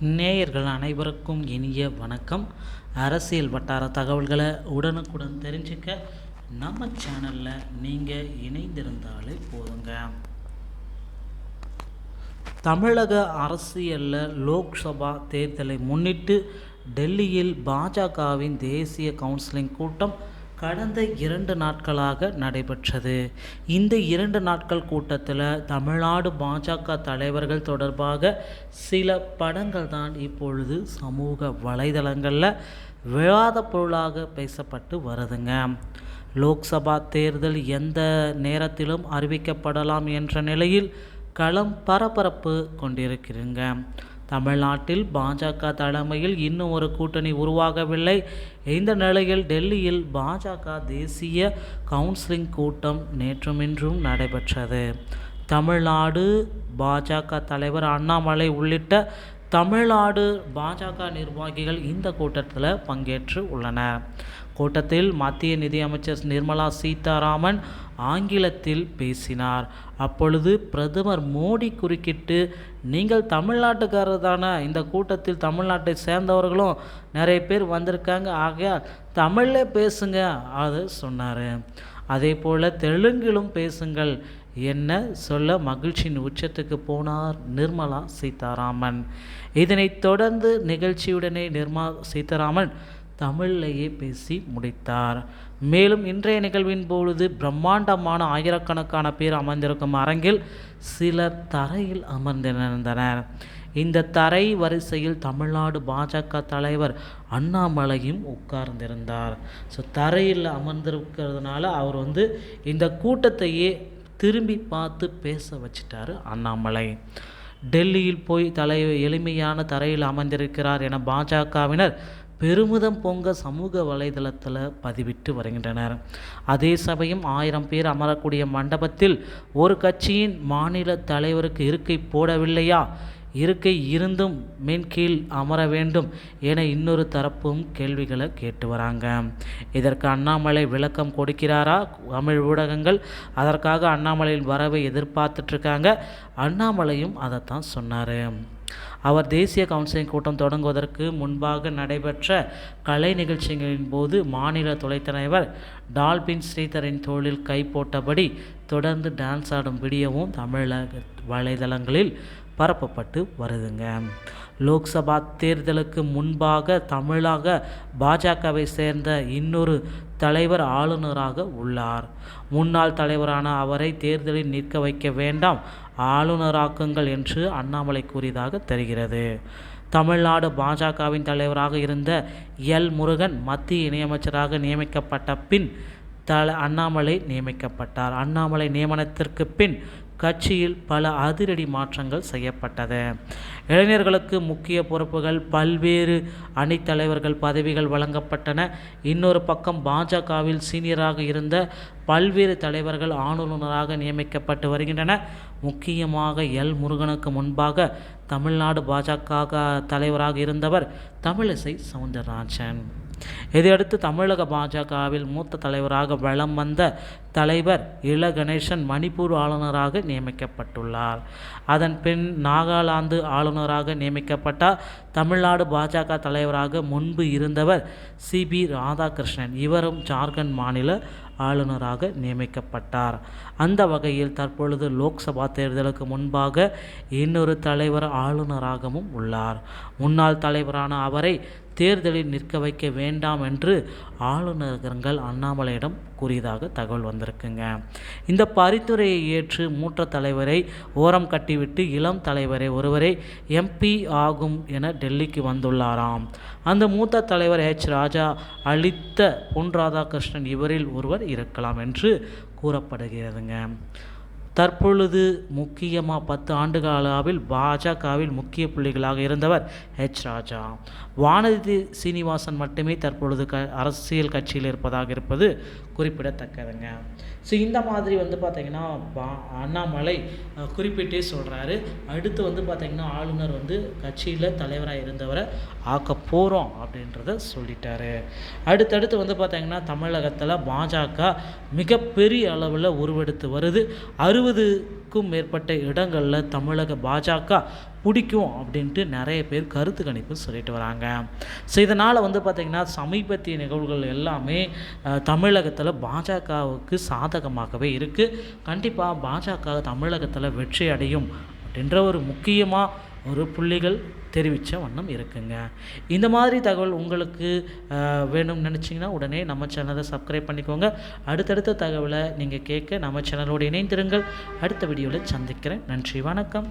நேயர்கள் அனைவருக்கும் இனிய வணக்கம். அரசியல் வட்டார தகவல்களை உடனுக்குடன் தெரிஞ்சுக்க நம்ம சேனலில் நீங்கள் இணைந்திருந்தாலே போதுங்க. தமிழக அரசியலில் லோக்சபா தேர்தலை முன்னிட்டு டெல்லியில் பாஜகவின் தேசிய கவுன்சிலிங் கூட்டம் கடந்த இரண்டு நாட்களாக நடைபெற்றது. இந்த இரண்டு நாட்கள் கூட்டத்தில் தமிழ்நாடு பாஜக தலைவர்கள் தொடர்பாக சில படங்கள் தான் இப்பொழுது சமூக வலைதளங்களில் விழாத பொருளாக பேசப்பட்டு வருதுங்க. லோக்சபா தேர்தல் எந்த நேரத்திலும் அறிவிக்கப்படலாம் என்ற நிலையில் களம் பரபரப்பு கொண்டிருக்கிறீங்க தமிழ்நாட்டில் பாஜக தலைமையில் இன்னும் ஒரு கூட்டணி உருவாகவில்லை. இந்த நிலையில் டெல்லியில் பாஜக தேசிய கவுன்சிலிங் கூட்டம் நேற்றுமின்றும் நடைபெற்றது. தமிழ்நாடு பாஜக தலைவர் அண்ணாமலை உள்ளிட்ட தமிழ்நாடு பாஜக நிர்வாகிகள் இந்த கூட்டத்தில் பங்கேற்று உள்ளனர். கூட்டத்தில் மத்திய நிதியமைச்சர் நிர்மலா சீதாராமன் ஆங்கிலத்தில் பேசினார். அப்பொழுது பிரதமர் மோடி குறுக்கிட்டு நீங்கள் தமிழ்நாட்டுக்காரர் தானே? இந்த கூட்டத்தில் தமிழ்நாட்டை சேர்ந்தவர்களும் நிறைய பேர் வந்திருக்காங்க. ஆகையால் தமிழில் பேசுங்க அது சொன்னார். அதே போல் தெலுங்கிலும் பேசுங்கள். என்ன சொல்ல மகிழ்ச்சியின் உச்சத்துக்கு போனார் நிர்மலா சீதாராமன். இதனைத் தொடர்ந்து நிகழ்ச்சியுடனே நிர்மலா சீதாராமன் தமிழிலேயே பேசி முடித்தார். மேலும் இன்றைய நிகழ்வின் பொழுது பிரம்மாண்டமான ஆயிரக்கணக்கான பேர் அமர்ந்திருக்கும் அரங்கில் சிலர் தரையில் அமர்ந்திருந்தனர். இந்த தரை வரிசையில் தமிழ்நாடு பாஜக தலைவர் அண்ணாமலையும் உட்கார்ந்திருந்தார். ஸோ தரையில் அமர்ந்திருக்கிறதுனால அவர் வந்து இந்த கூட்டத்தையே திரும்பி பார்த்து பேச வச்சிட்டார் அண்ணாமலை. டெல்லியில் போய் தலை எளிமையான தரையில் அமர்ந்திருக்கிறார் என பாஜகவினர் பெருமிதம் பொங்க சமூக வலைதளத்தில் பதிவிட்டு வருகின்றனர். அதே சமயம் ஆயிரம் பேர் அமரக்கூடிய மண்டபத்தில் ஒரு கட்சியின் மாநில தலைவருக்கு இருக்கை போடவில்லையா? இருக்கை இருந்தும் மேன் கீழ் அமர வேண்டும் என இன்னொரு தரப்பும் கேள்விகளை கேட்டு வராங்க. இதற்கு அண்ணாமலை விளக்கம் கொடுக்கிறாரா? தமிழ் ஊடகங்கள் அதற்காக அண்ணாமலையின் வரவை எதிர்பார்த்துட்ருக்காங்க. அண்ணாமலையும் அதைத்தான் சொன்னார். அவர் தேசிய கவுன்சிலிங் கூட்டம் தொடங்குவதற்கு முன்பாக நடைபெற்ற கலை நிகழ்ச்சிகளின் போது மாநில துணைத்தலைவர் டால்பின் ஸ்ரீதரின் தோளில் கை போட்டபடி தொடர்ந்து டான்ஸ் ஆடும் வீடியோவும் தமிழக வலைதளங்களில் பரப்பப்பட்டு வருதுங்க. லோக்சபா தேர்தலுக்கு முன்பாக தமிழாக பாஜகவை சேர்ந்த இன்னொரு தலைவர் ஆளுநராக உள்ளார். முன்னாள் தலைவரான அவரை தேர்தலில் நிற்க வைக்க வேண்டாம் ஆளுநராக்குங்கள் என்று அண்ணாமலை கூறியதாக தெரிகிறது. தமிழ்நாடு பாஜகவின் தலைவராக இருந்த எல். முருகன் மத்திய இணையமைச்சராக நியமிக்கப்பட்ட பின் தல அண்ணாமலை நியமிக்கப்பட்டார். அண்ணாமலை நியமனத்திற்கு பின் கட்சியில் பல அதிரடி மாற்றங்கள் செய்யப்பட்டது. இளைஞர்களுக்கு முக்கிய பொறுப்புகள் பல்வேறு அணித்தலைவர்கள் பதவிகள் வழங்கப்பட்டன. இன்னொரு பக்கம் பாஜகவில் சீனியராக இருந்த பல்வேறு தலைவர்கள் ஆளுநராக நியமிக்கப்பட்டு வருகின்றன. முக்கியமாக எல். முருகனுக்கு முன்பாக தமிழ்நாடு பாஜக தலைவராக இருந்தவர் தமிழிசை சவுந்தரராஜன். இதையடுத்து தமிழக பாஜகவில் மூத்த தலைவராக வலம் வந்த தலைவர் இள கணேசன் மணிப்பூர் ஆளுநராக நியமிக்கப்பட்டுள்ளார். அதன் பின் நாகாலாந்து ஆளுநராக நியமிக்கப்பட்டார். தமிழ்நாடு பாஜக தலைவராக முன்பு இருந்தவர் சிபி ராதாகிருஷ்ணன். இவரும் ஜார்க்கண்ட் மாநில ஆளுநராக நியமிக்கப்பட்டார். அந்த வகையில் தற்பொழுது லோக்சபா தேர்தலுக்கு முன்பாக இன்னொரு தலைவர் ஆளுநராகவும் உள்ளார். முன்னாள் தலைவரான அவரை தேர்தலில் நிற்க வைக்க வேண்டாம் என்று ஆளுநர்கள் அண்ணாமலையிடம் கூறியதாக தகவல் வந்திருக்குங்க. இந்த பரிந்துரையை ஏற்று மூத்த தலைவரை ஓரம் கட்டிவிட்டு இளம் தலைவரை ஒருவரை எம்பி ஆகும் என டெல்லிக்கு வந்துள்ளாராம். அந்த மூத்த தலைவர் ஹெச் ராஜா அளித்த பொன் ராதாகிருஷ்ணன் இவரில் ஒருவர் இருக்கலாம் என்று கூறப்படுகிறதுங்க. தற்பொழுது முக்கியமாக பத்து ஆண்டுகாலாவில் பாஜகவில் முக்கிய புள்ளிகளாக இருந்தவர் ஹெச் ராஜா. வானதி சீனிவாசன் மட்டுமே தற்பொழுது க அரசியல் கட்சியில் இருப்பதாக இருப்பது குறிப்பிடத்தக்கதுங்க. ஸோ இந்த மாதிரி வந்து பார்த்திங்கன்னா பா அண்ணாமலை குறிப்பிட்டே சொல்கிறாரு அடுத்து வந்து பார்த்திங்கன்னா ஆளுநர் வந்து கட்சியில் தலைவராக இருந்தவரை ஆக்க போகிறோம் அப்படின்றத சொல்லிட்டாரு. அடுத்தடுத்து வந்து பார்த்திங்கன்னா தமிழகத்தில் பாஜக மிகப்பெரிய அளவில் உருவெடுத்து வருது. அறுபது அறுபதுக்கும் மேற்பட்ட இடங்களில் தமிழக பாஜக பிடிக்கும் அப்படின்ட்டு நிறைய பேர் கருத்து கணிப்பு சொல்லிட்டு வராங்க. ஸோ இதனால் வந்து பார்த்திங்கன்னா சமீபத்திய நிகழ்வுகள் எல்லாமே தமிழகத்தில் பாஜகவுக்கு சாதகமாகவே இருக்குது கண்டிப்பாக பாஜக தமிழகத்தில் வெற்றி அடையும் அப்படின்ற ஒரு முக்கியமாக ஒரு புள்ளிகள் தெரிவித்த வண்ணம் இருக்குங்க. இந்த மாதிரி தகவல் உங்களுக்கு வேணும்னு நினச்சிங்கன்னா உடனே நம்ம சேனலை சப்ஸ்கிரைப் பண்ணிக்கோங்க. அடுத்தடுத்த தகவலை நீங்கள் கேட்க நம்ம சேனலோடு இணைந்திருங்கள். அடுத்த வீடியோவில் சந்திக்கிறேன். நன்றி வணக்கம்.